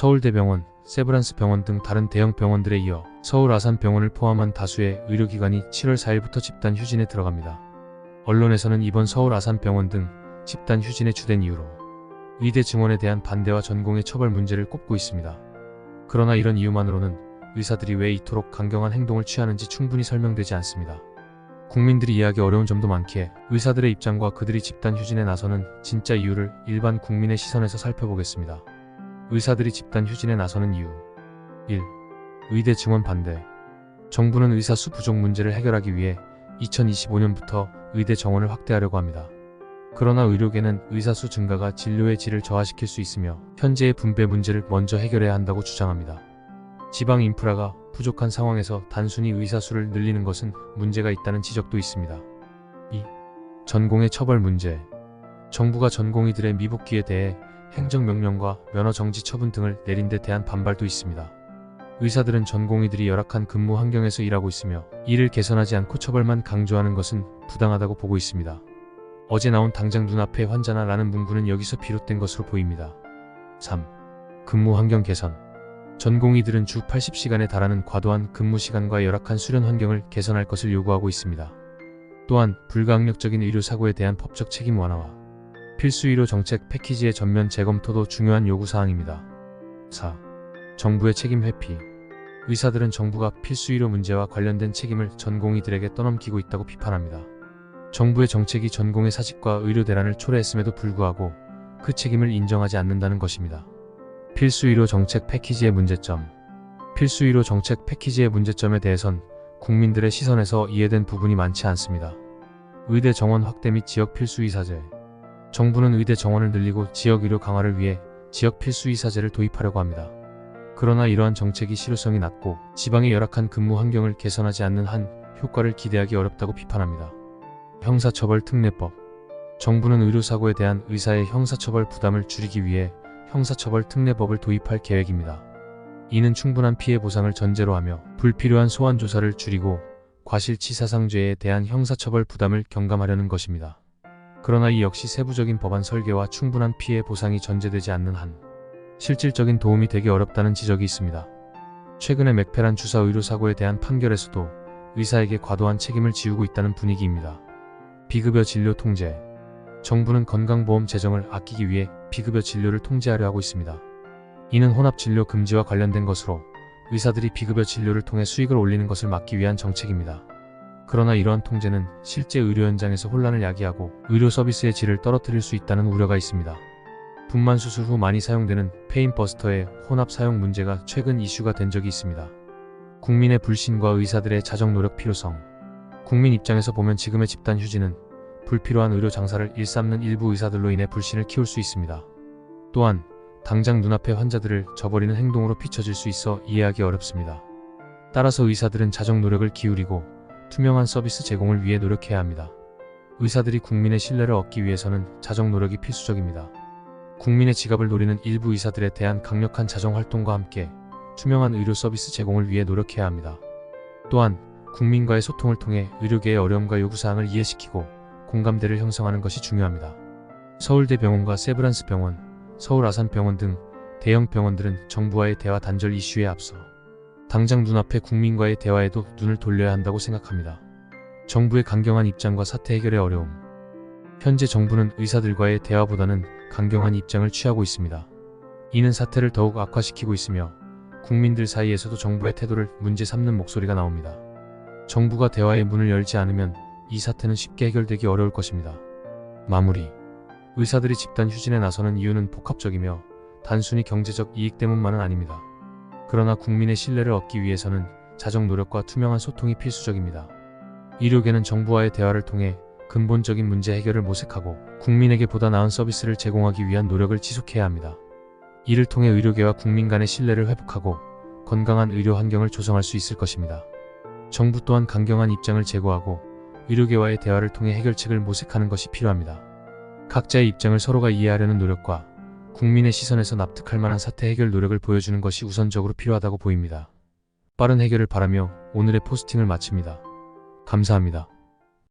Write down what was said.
서울대병원, 세브란스 병원 등 다른 대형 병원들에 이어 서울 아산병원을 포함한 다수의 의료기관이 7월 4일부터 집단 휴진에 들어갑니다. 언론에서는 이번 서울 아산병원 등 집단 휴진의 주된 이유로 의대 증원에 대한 반대와 전공의 처벌 문제를 꼽고 있습니다. 그러나 이런 이유만으로는 의사들이 왜 이토록 강경한 행동을 취하는지 충분히 설명되지 않습니다. 국민들이 이해하기 어려운 점도 많기에 의사들의 입장과 그들이 집단 휴진에 나서는 진짜 이유를 일반 국민의 시선에서 살펴보겠습니다. 의사들이 집단 휴진에 나서는 이유 1. 의대 증원 반대 정부는 의사 수 부족 문제를 해결하기 위해 2025년부터 의대 정원을 확대하려고 합니다. 그러나 의료계는 의사 수 증가가 진료의 질을 저하시킬 수 있으며 현재의 분배 문제를 먼저 해결해야 한다고 주장합니다. 지방 인프라가 부족한 상황에서 단순히 의사 수를 늘리는 것은 문제가 있다는 지적도 있습니다. 2. 전공의 처벌 문제 정부가 전공의들의 미복귀에 대해 행정명령과 면허 정지 처분 등을 내린 데 대한 반발도 있습니다. 의사들은 전공의들이 열악한 근무 환경에서 일하고 있으며 이를 개선하지 않고 처벌만 강조하는 것은 부당하다고 보고 있습니다. 어제 나온 당장 눈앞의 환자나 라는 문구는 여기서 비롯된 것으로 보입니다. 3. 근무 환경 개선 전공의들은 주 80시간에 달하는 과도한 근무 시간과 열악한 수련 환경을 개선할 것을 요구하고 있습니다. 또한 불가항력적인 의료 사고에 대한 법적 책임 완화와 필수 의료 정책 패키지의 전면 재검토도 중요한 요구사항입니다. 4. 정부의 책임 회피 의사들은 정부가 필수 의료 문제와 관련된 책임을 전공의들에게 떠넘기고 있다고 비판합니다. 정부의 정책이 전공의 사직과 의료 대란을 초래했음에도 불구하고 그 책임을 인정하지 않는다는 것입니다. 필수 의료 정책 패키지의 문제점 필수 의료 정책 패키지의 문제점에 대해선 국민들의 시선에서 이해된 부분이 많지 않습니다. 의대 정원 확대 및 지역 필수 의사제 정부는 의대 정원을 늘리고 지역 의료 강화를 위해 지역 필수 의사제를 도입하려고 합니다. 그러나 이러한 정책이 실효성이 낮고 지방의 열악한 근무 환경을 개선하지 않는 한 효과를 기대하기 어렵다고 비판합니다. 형사처벌 특례법 정부는 의료사고에 대한 의사의 형사처벌 부담을 줄이기 위해 형사처벌 특례법을 도입할 계획입니다. 이는 충분한 피해 보상을 전제로 하며 불필요한 소환 조사를 줄이고 과실치사상죄에 대한 형사처벌 부담을 경감하려는 것입니다. 그러나 이 역시 세부적인 법안 설계와 충분한 피해 보상이 전제되지 않는 한 실질적인 도움이 되기 어렵다는 지적이 있습니다. 최근의 맥페란 주사 의료 사고에 대한 판결에서도 의사에게 과도한 책임을 지우고 있다는 분위기입니다. 비급여 진료 통제 정부는 건강보험 재정을 아끼기 위해 비급여 진료를 통제하려 하고 있습니다. 이는 혼합 진료 금지와 관련된 것으로 의사들이 비급여 진료를 통해 수익을 올리는 것을 막기 위한 정책입니다. 그러나 이러한 통제는 실제 의료 현장에서 혼란을 야기하고 의료 서비스의 질을 떨어뜨릴 수 있다는 우려가 있습니다. 분만 수술 후 많이 사용되는 페인버스터의 혼합 사용 문제가 최근 이슈가 된 적이 있습니다. 국민의 불신과 의사들의 자정 노력 필요성 국민 입장에서 보면 지금의 집단 휴지는 불필요한 의료 장사를 일삼는 일부 의사들로 인해 불신을 키울 수 있습니다. 또한 당장 눈앞의 환자들을 저버리는 행동으로 비춰질 수 있어 이해하기 어렵습니다. 따라서 의사들은 자정 노력을 기울이고 투명한 서비스 제공을 위해 노력해야 합니다. 의사들이 국민의 신뢰를 얻기 위해서는 자정 노력이 필수적입니다. 국민의 지갑을 노리는 일부 의사들에 대한 강력한 자정 활동과 함께 투명한 의료 서비스 제공을 위해 노력해야 합니다. 또한 국민과의 소통을 통해 의료계의 어려움과 요구사항을 이해시키고 공감대를 형성하는 것이 중요합니다. 서울대병원과 세브란스 병원, 서울 아산병원 등 대형 병원들은 정부와의 대화 단절 이슈에 앞서 당장 눈앞의 국민과의 대화에도 눈을 돌려야 한다고 생각합니다. 정부의 강경한 입장과 사태 해결의 어려움. 현재 정부는 의사들과의 대화보다는 강경한 입장을 취하고 있습니다. 이는 사태를 더욱 악화시키고 있으며 국민들 사이에서도 정부의 태도를 문제 삼는 목소리가 나옵니다. 정부가 대화의 문을 열지 않으면 이 사태는 쉽게 해결되기 어려울 것입니다. 마무리. 의사들이 집단 휴진에 나서는 이유는 복합적이며 단순히 경제적 이익 때문만은 아닙니다. 그러나 국민의 신뢰를 얻기 위해서는 자정 노력과 투명한 소통이 필수적입니다. 의료계는 정부와의 대화를 통해 근본적인 문제 해결을 모색하고 국민에게 보다 나은 서비스를 제공하기 위한 노력을 지속해야 합니다. 이를 통해 의료계와 국민 간의 신뢰를 회복하고 건강한 의료 환경을 조성할 수 있을 것입니다. 정부 또한 강경한 입장을 제고하고 의료계와의 대화를 통해 해결책을 모색하는 것이 필요합니다. 각자의 입장을 서로가 이해하려는 노력과 국민의 시선에서 납득할 만한 사태 해결 노력을 보여주는 것이 우선적으로 필요하다고 보입니다. 빠른 해결을 바라며 오늘의 포스팅을 마칩니다. 감사합니다.